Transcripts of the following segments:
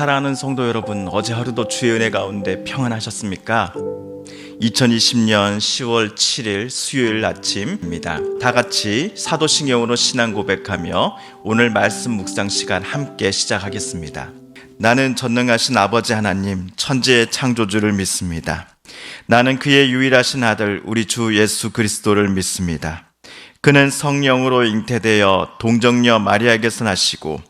사랑하는 성도 여러분, 어제 하루도 주의 은혜 가운데 평안하셨습니까? 2020년 10월 7일 수요일 아침입니다. 다 같이 사도신경으로 신앙 고백하며 오늘 말씀 묵상 시간 함께 시작하겠습니다. 나는 전능하신 아버지 하나님, 천지의 창조주를 믿습니다. 나는 그의 유일하신 아들, 우리 주 예수 그리스도를 믿습니다. 그는 성령으로 잉태되어 동정녀 마리아에게서 나시고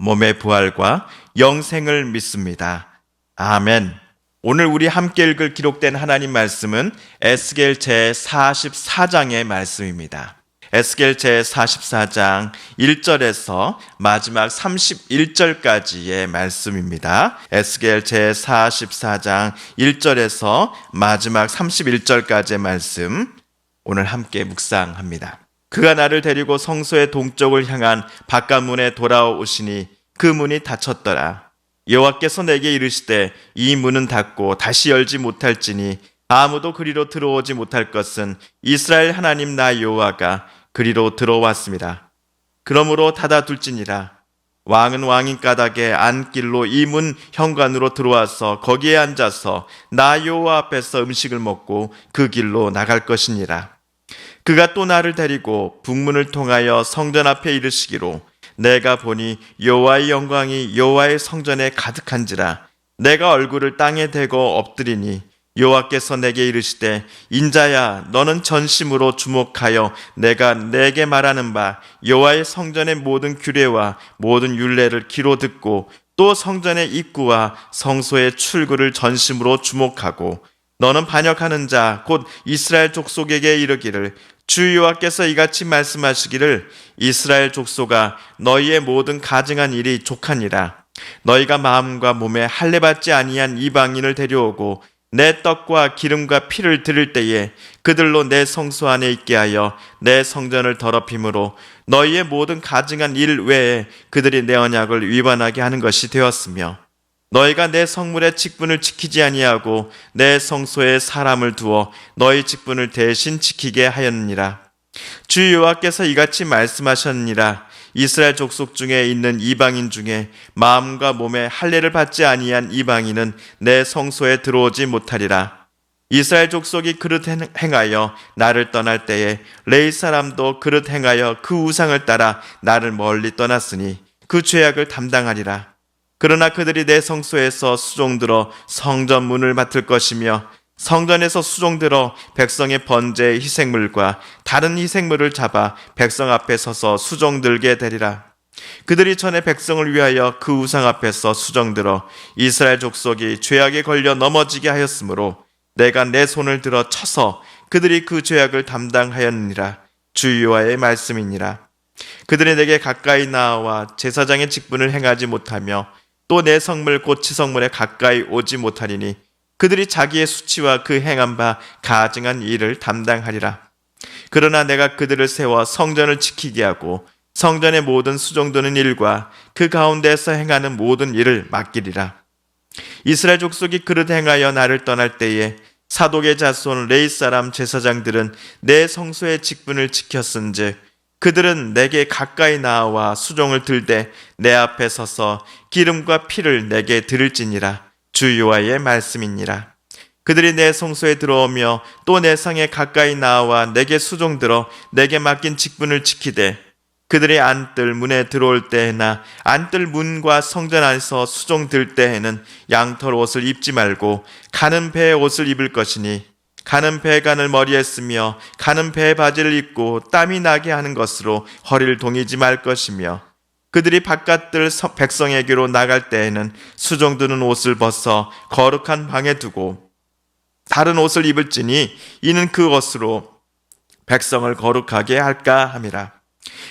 몸의 부활과 영생을 믿습니다. 아멘. 오늘 우리 함께 읽을 기록된 하나님 말씀은 에스겔 제 44장의 말씀입니다. 에스겔 제 44장 1절에서 마지막 31절까지의 말씀입니다. 에스겔 제 44장 1절에서 마지막 31절까지의 말씀 오늘 함께 묵상합니다. 그가 나를 데리고 성소의 동쪽을 향한 바깥문에 돌아오시니 그 문이 닫혔더라. 여호와께서 내게 이르시되 이 문은 닫고 다시 열지 못할지니 아무도 그리로 들어오지 못할 것은 이스라엘 하나님 나 여호와가 그리로 들어왔습니다. 그러므로 닫아둘지니라. 왕은 왕인 까닭에 안길로 이 문 현관으로 들어와서 거기에 앉아서 나 여호와 앞에서 음식을 먹고 그 길로 나갈 것이니라. 그가 또 나를 데리고 북문을 통하여 성전 앞에 이르시기로 내가 보니 여호와의 영광이 여호와의 성전에 가득한지라 내가 얼굴을 땅에 대고 엎드리니 여호와께서 내게 이르시되 인자야 너는 전심으로 주목하여 내가 내게 말하는 바 여호와의 성전의 모든 규례와 모든 율례를 귀로 듣고 또 성전의 입구와 성소의 출구를 전심으로 주목하고 너는 반역하는 자 곧 이스라엘 족속에게 이르기를 주 여호와께서 이같이 말씀하시기를 이스라엘 족속아 너희의 모든 가증한 일이 족하니라. 너희가 마음과 몸에 할례 받지 아니한 이방인을 데려오고 내 떡과 기름과 피를 드릴 때에 그들로 내 성소 안에 있게 하여 내 성전을 더럽힘으로 너희의 모든 가증한 일 외에 그들이 내 언약을 위반하게 하는 것이 되었으며 너희가 내 성물의 직분을 지키지 아니하고 내 성소에 사람을 두어 너희 직분을 대신 지키게 하였느니라. 주 여호와께서 이같이 말씀하셨느니라. 이스라엘 족속 중에 있는 이방인 중에 마음과 몸에 할례를 받지 아니한 이방인은 내 성소에 들어오지 못하리라. 이스라엘 족속이 그릇 행하여 나를 떠날 때에 레이 사람도 그릇 행하여 그 우상을 따라 나를 멀리 떠났으니 그 죄악을 담당하리라. 그러나 그들이 내 성소에서 수종들어 성전 문을 맡을 것이며 성전에서 수종들어 백성의 번제 희생물과 다른 희생물을 잡아 백성 앞에 서서 수종들게 되리라. 그들이 전에 백성을 위하여 그 우상 앞에서 수정들어 이스라엘 족속이 죄악에 걸려 넘어지게 하였으므로 내가 내 손을 들어 쳐서 그들이 그 죄악을 담당하였느니라 주여와의 말씀이니라 그들이 내게 가까이 나와 제사장의 직분을 행하지 못하며 또 내 성물 곧 지성물에 가까이 오지 못하리니 그들이 자기의 수치와 그 행한 바 가증한 일을 담당하리라. 그러나 내가 그들을 세워 성전을 지키게 하고 성전의 모든 수종도는 일과 그 가운데서 행하는 모든 일을 맡기리라. 이스라엘 족속이 그릇 행하여 나를 떠날 때에 사독의 자손 레이 사람 제사장들은 내 성소의 직분을 지켰은즉 그들은 내게 가까이 나와 수종을 들되 내 앞에 서서 기름과 피를 내게 들을지니라. 주유와의 말씀이니라. 그들이 내 성소에 들어오며 또내 성에 가까이 나와 내게 수종 들어 내게 맡긴 직분을 지키되 그들이 안뜰 문에 들어올 때나 안뜰 문과 성전 안에서 수종 들 때에는 양털 옷을 입지 말고 가는 배의 옷을 입을 것이니 가는 배관을 머리에 쓰며 가는 배 바지를 입고 땀이 나게 하는 것으로 허리를 동이지 말 것이며 그들이 바깥들 백성에게로 나갈 때에는 수종드는 옷을 벗어 거룩한 방에 두고 다른 옷을 입을지니 이는 그것으로 백성을 거룩하게 할까 함이라.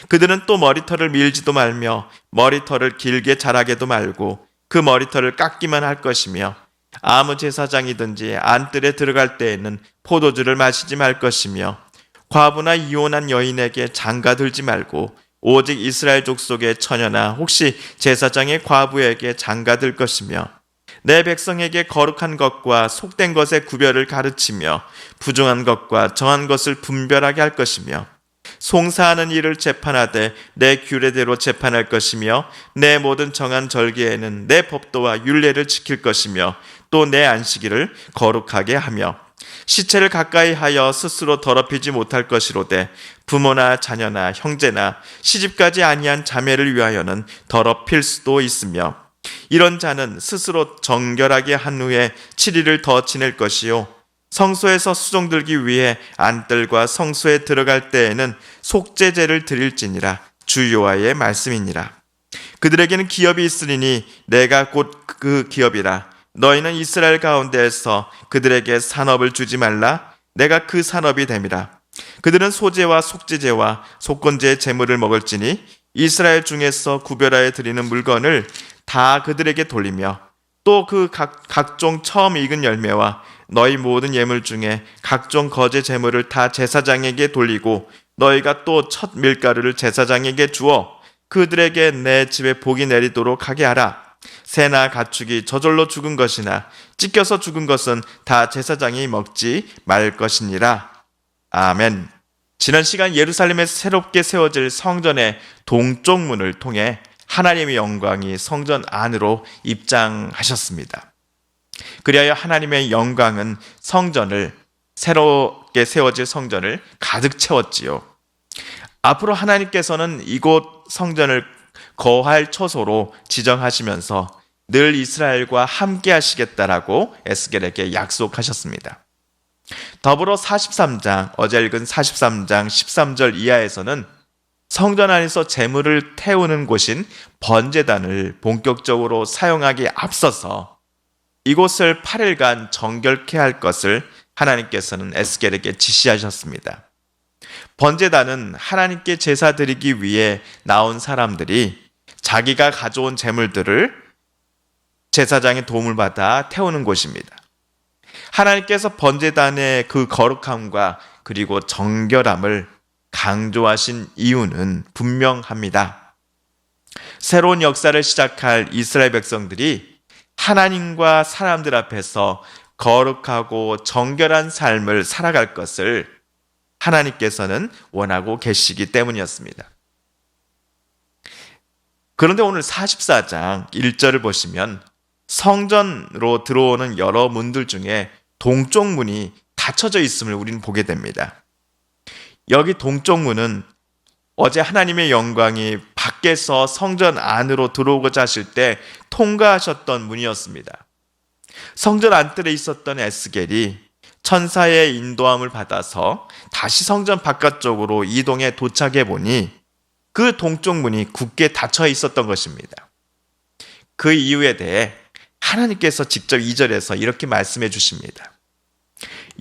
그들은 또 머리털을 밀지도 말며 머리털을 길게 자라게도 말고 그 머리털을 깎기만 할 것이며 아무 제사장이든지 안뜰에 들어갈 때에는 포도주를 마시지 말 것이며 과부나 이혼한 여인에게 장가 들지 말고 오직 이스라엘 족속의 처녀나 혹시 제사장의 과부에게 장가 들 것이며 내 백성에게 거룩한 것과 속된 것의 구별을 가르치며 부정한 것과 정한 것을 분별하게 할 것이며 송사하는 일을 재판하되 내 규례대로 재판할 것이며 내 모든 정한 절기에는 내 법도와 율례를 지킬 것이며 또 내 안식일을 거룩하게 하며 시체를 가까이 하여 스스로 더럽히지 못할 것이로되 부모나 자녀나 형제나 시집까지 아니한 자매를 위하여는 더럽힐 수도 있으며 이런 자는 스스로 정결하게 한 후에 7일을 더 지낼 것이요 성소에서 수종 들기 위해 안뜰과 성소에 들어갈 때에는 속죄제를 드릴지니라 주 여호와의 말씀이니라. 그들에게는 기업이 있으리니 내가 곧 그 기업이라 너희는 이스라엘 가운데에서 그들에게 산업을 주지 말라 내가 그 산업이 됨이라 그들은 소재와 속죄제와 속건제의 제물을 먹을지니 이스라엘 중에서 구별하여 드리는 물건을 다 그들에게 돌리며 또 그 각종 처음 익은 열매와 너희 모든 예물 중에 각종 거제 제물을 다 제사장에게 돌리고 너희가 또 첫 밀가루를 제사장에게 주어 그들에게 내 집에 복이 내리도록 하게 하라. 새나 가축이 저절로 죽은 것이나 찢겨서 죽은 것은 다 제사장이 먹지 말 것이니라. 아멘. 지난 시간 예루살렘에 새롭게 세워질 성전의 동쪽 문을 통해 하나님의 영광이 성전 안으로 입장하셨습니다. 그리하여 하나님의 영광은 성전을 새롭게 세워질 성전을 가득 채웠지요. 앞으로 하나님께서는 이곳 성전을 거할 처소로 지정하시면서 늘 이스라엘과 함께 하시겠다라고 에스겔에게 약속하셨습니다. 더불어 43장, 어제 읽은 43장 13절 이하에서는 성전 안에서 재물을 태우는 곳인 번제단을 본격적으로 사용하기 앞서서 이곳을 8일간 정결케 할 것을 하나님께서는 에스겔에게 지시하셨습니다. 번제단은 하나님께 제사 드리기 위해 나온 사람들이 자기가 가져온 재물들을 제사장의 도움을 받아 태우는 곳입니다. 하나님께서 번제단의 그 거룩함과 그리고 정결함을 강조하신 이유는 분명합니다. 새로운 역사를 시작할 이스라엘 백성들이 하나님과 사람들 앞에서 거룩하고 정결한 삶을 살아갈 것을 하나님께서는 원하고 계시기 때문이었습니다. 그런데 오늘 44장 1절을 보시면 성전으로 들어오는 여러 문들 중에 동쪽 문이 닫혀져 있음을 우리는 보게 됩니다. 여기 동쪽 문은 어제 하나님의 영광이 밖에서 성전 안으로 들어오고자 하실 때 통과하셨던 문이었습니다. 성전 안뜰에 있었던 에스겔이 천사의 인도함을 받아서 다시 성전 바깥쪽으로 이동해 도착해 보니 그 동쪽 문이 굳게 닫혀 있었던 것입니다. 그 이유에 대해 하나님께서 직접 2절에서 이렇게 말씀해 주십니다.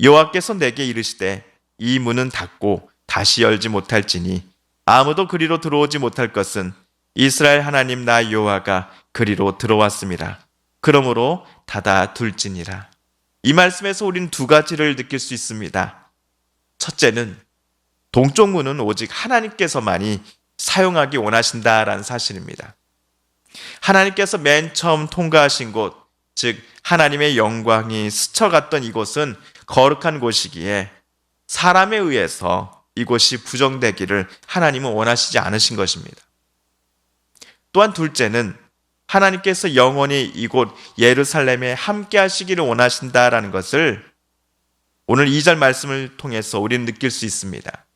여호와께서 내게 이르시되 이 문은 닫고 다시 열지 못할지니 아무도 그리로 들어오지 못할 것은 이스라엘 하나님 나 여호와가 그리로 들어왔습니다. 그러므로 닫아 둘지니라. 이 말씀에서 우리는 두 가지를 느낄 수 있습니다. 첫째는 동쪽 문은 오직 하나님께서만이 사용하기 원하신다라는 사실입니다. 하나님께서 맨 처음 통과하신 곳, 즉 하나님의 영광이 스쳐갔던 이곳은 거룩한 곳이기에 사람에 의해서 이곳이 부정되기를 하나님은 원하시지 않으신 것입니다. 또한 둘째는 하나님께서 영원히 이곳 예루살렘에 함께 하시기를 원하신다라는 것을 오늘 2절 말씀을 통해서 우리는 느낄 수 있습니다.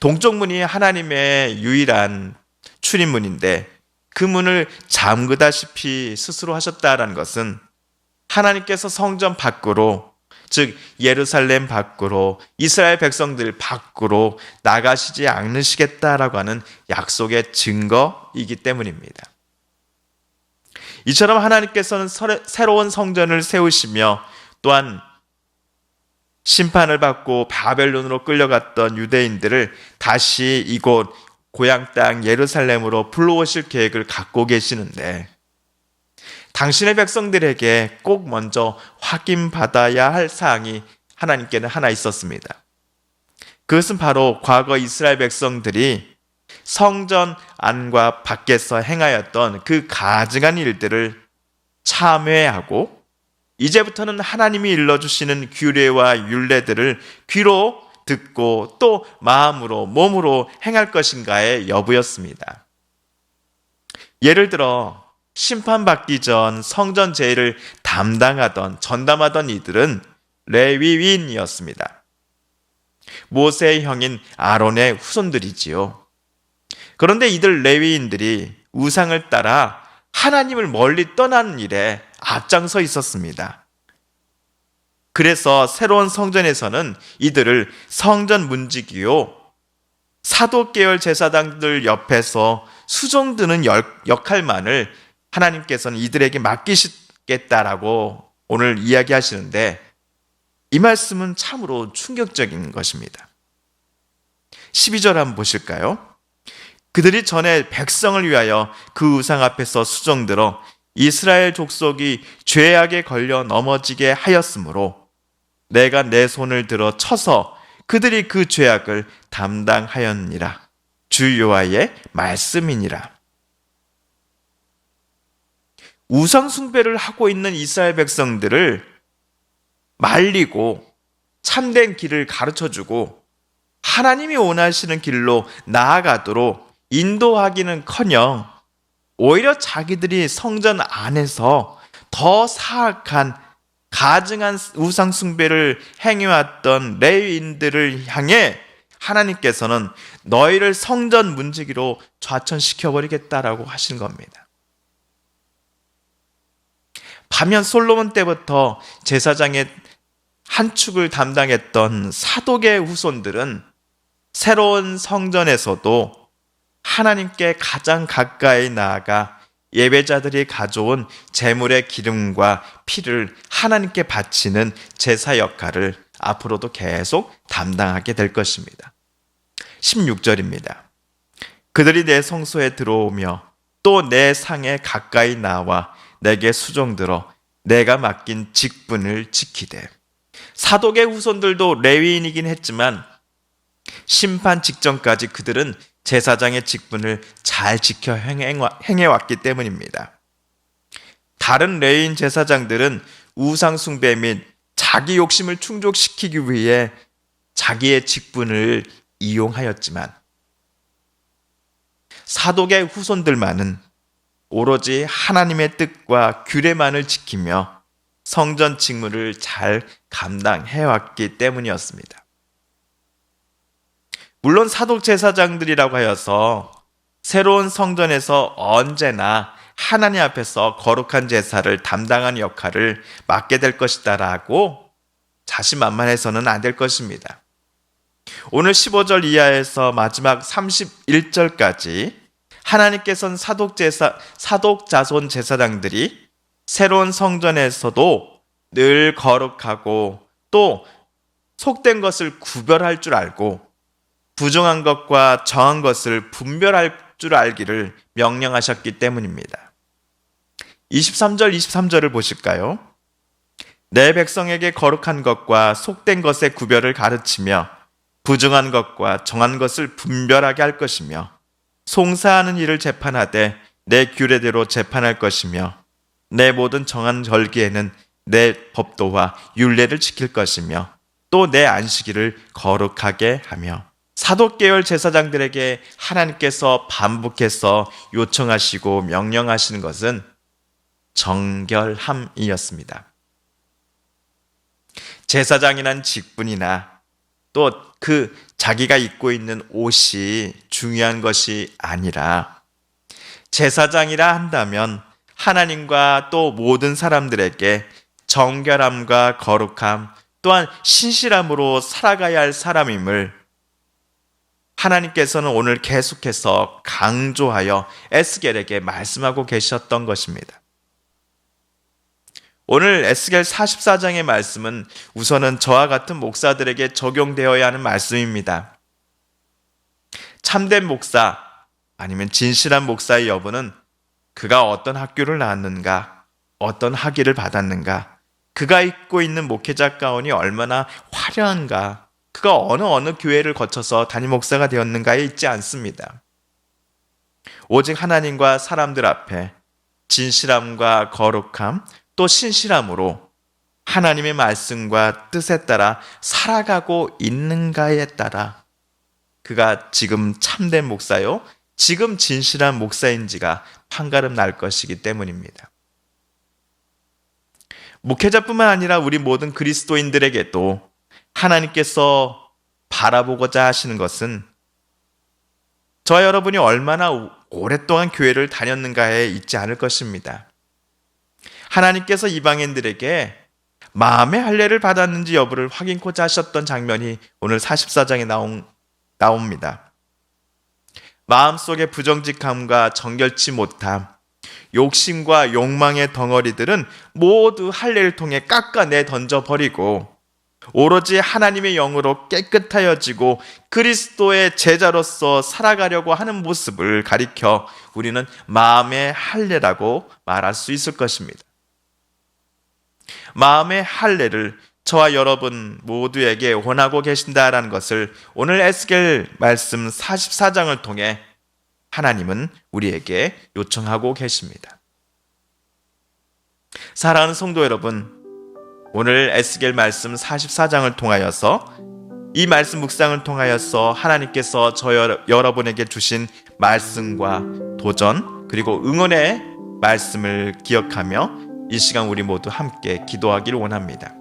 동쪽 문이 하나님의 유일한 출입문인데 그 문을 잠그다시피 스스로 하셨다라는 것은 하나님께서 성전 밖으로 즉 예루살렘 밖으로 이스라엘 백성들 밖으로 나가시지 않으시겠다라고 하는 약속의 증거이기 때문입니다. 이처럼 하나님께서는 새로운 성전을 세우시며 또한 심판을 받고 바벨론으로 끌려갔던 유대인들을 다시 이곳 고향 땅 예루살렘으로 불러오실 계획을 갖고 계시는데 당신의 백성들에게 꼭 먼저 확인받아야 할 사항이 하나님께는 하나 있었습니다. 그것은 바로 과거 이스라엘 백성들이 성전 안과 밖에서 행하였던 그 가증한 일들을 참회하고 이제부터는 하나님이 일러주시는 규례와 율례들을 귀로 듣고 또 마음으로 몸으로 행할 것인가의 여부였습니다. 예를 들어 심판받기 전 성전 제의를 담당하던 전담하던 이들은 레위인이었습니다. 모세의 형인 아론의 후손들이지요. 그런데 이들 레위인들이 우상을 따라 하나님을 멀리 떠나는 일에 앞장서 있었습니다. 그래서 새로운 성전에서는 이들을 성전 문지기요 사도 계열 제사장들 옆에서 수종드는 역할만을 하나님께서는 이들에게 맡기시겠다라고 오늘 이야기하시는데 이 말씀은 참으로 충격적인 것입니다. 12절 한번 보실까요? 그들이 전에 백성을 위하여 그 우상 앞에서 수정들어 이스라엘 족속이 죄악에 걸려 넘어지게 하였으므로 내가 내 손을 들어 쳐서 그들이 그 죄악을 담당하였니라. 주 여호와의 말씀이니라. 우상 숭배를 하고 있는 이스라엘 백성들을 말리고 참된 길을 가르쳐 주고 하나님이 원하시는 길로 나아가도록 인도하기는 커녕 오히려 자기들이 성전 안에서 더 사악한 가증한 우상 숭배를 행해왔던 레위인들을 향해 하나님께서는 너희를 성전 문지기로 좌천시켜 버리겠다라고 하신 겁니다. 반면 솔로몬 때부터 제사장의 한 축을 담당했던 사독의 후손들은 새로운 성전에서도 하나님께 가장 가까이 나아가 예배자들이 가져온 제물의 기름과 피를 하나님께 바치는 제사 역할을 앞으로도 계속 담당하게 될 것입니다. 16절입니다. 그들이 내 성소에 들어오며 또 내 상에 가까이 나와 내게 수종들어 내가 맡긴 직분을 지키되 사독의 후손들도 레위인이긴 했지만 심판 직전까지 그들은 제사장의 직분을 잘 지켜 행해왔기 때문입니다. 다른 레인 제사장들은 우상숭배 및 자기 욕심을 충족시키기 위해 자기의 직분을 이용하였지만 사독의 후손들만은 오로지 하나님의 뜻과 규례만을 지키며 성전 직무를 잘 감당해 왔기 때문이었습니다. 물론 사독 제사장들이라고 하여서 새로운 성전에서 언제나 하나님 앞에서 거룩한 제사를 담당하는 역할을 맡게 될 것이다라고 자신만만해서는 안 될 것입니다. 오늘 15절 이하에서 마지막 31절까지 하나님께서는 사독 제사 사독 자손 제사장들이 새로운 성전에서도 늘 거룩하고 또 속된 것을 구별할 줄 알고 부정한 것과 정한 것을 분별할 줄 알기를 명령하셨기 때문입니다. 23절, 23절을 보실까요? 내 백성에게 거룩한 것과 속된 것의 구별을 가르치며 부정한 것과 정한 것을 분별하게 할 것이며 송사하는 일을 재판하되 내 규례대로 재판할 것이며 내 모든 정한 절기에는 내 법도와 율례를 지킬 것이며 또 내 안식일을 거룩하게 하며 사도 계열 제사장들에게 하나님께서 반복해서 요청하시고 명령하시는 것은 정결함이었습니다. 제사장이란 직분이나 또 그 자기가 입고 있는 옷이 중요한 것이 아니라 제사장이라 한다면 하나님과 또 모든 사람들에게 정결함과 거룩함 또한 신실함으로 살아가야 할 사람임을 하나님께서는 오늘 계속해서 강조하여 에스겔에게 말씀하고 계셨던 것입니다. 오늘 에스겔 44장의 말씀은 우선은 저와 같은 목사들에게 적용되어야 하는 말씀입니다. 참된 목사 아니면 진실한 목사의 여부는 그가 어떤 학교를 나왔는가, 어떤 학위를 받았는가? 그가 입고 있는 목회자 가운이 얼마나 화려한가? 그가 어느 어느 교회를 거쳐서 담임 목사가 되었는가에 있지 않습니다. 오직 하나님과 사람들 앞에 진실함과 거룩함 또 신실함으로 하나님의 말씀과 뜻에 따라 살아가고 있는가에 따라 그가 지금 참된 목사요, 지금 진실한 목사인지가 판가름 날 것이기 때문입니다. 목회자뿐만 아니라 우리 모든 그리스도인들에게도 하나님께서 바라보고자 하시는 것은 저와 여러분이 얼마나 오랫동안 교회를 다녔는가에 있지 않을 것입니다. 하나님께서 이방인들에게 마음의 할례를 받았는지 여부를 확인코자 하셨던 장면이 오늘 44장에 나온, 나옵니다. 마음속의 부정직함과 정결치 못함, 욕심과 욕망의 덩어리들은 모두 할례를 통해 깎아내 던져버리고 오로지 하나님의 영으로 깨끗하여지고 그리스도의 제자로서 살아가려고 하는 모습을 가리켜 우리는 마음의 할례라고 말할 수 있을 것입니다. 마음의 할례를 저와 여러분 모두에게 원하고 계신다라는 것을 오늘 에스겔 말씀 44장을 통해 하나님은 우리에게 요청하고 계십니다. 사랑하는 성도 여러분, 오늘 에스겔 말씀 44장을 통하여서 이 말씀 묵상을 통하여서 하나님께서 저 여러분에게 주신 말씀과 도전 그리고 응원의 말씀을 기억하며 이 시간 우리 모두 함께 기도하기를 원합니다.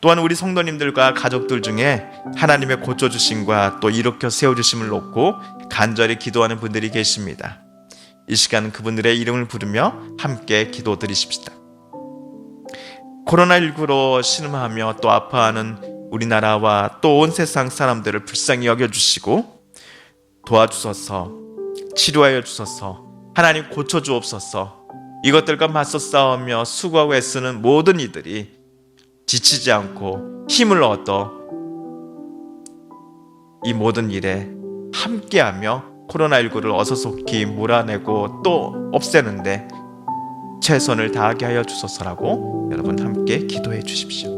또한 우리 성도님들과 가족들 중에 하나님의 고쳐주심과 또 일으켜 세워주심을 놓고 간절히 기도하는 분들이 계십니다. 이 시간 그분들의 이름을 부르며 함께 기도 드리십시다. 코로나19로 신음하며 또 아파하는 우리나라와 또 온 세상 사람들을 불쌍히 여겨주시고 도와주소서 치료하여 주소서 하나님 고쳐주옵소서. 이것들과 맞서 싸우며 수고하고 애쓰는 모든 이들이 지치지 않고 힘을 얻어 이 모든 일에 함께하며 코로나19를 어서속히 몰아내고 또 없애는데 최선을 다하게 하여 주소서라고 여러분 함께 기도해 주십시오.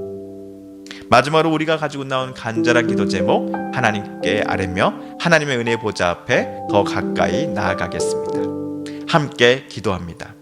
마지막으로 우리가 가지고 나온 간절한 기도 제목 하나님께 아뢰며 하나님의 은혜 보좌 앞에 더 가까이 나아가겠습니다. 함께 기도합니다.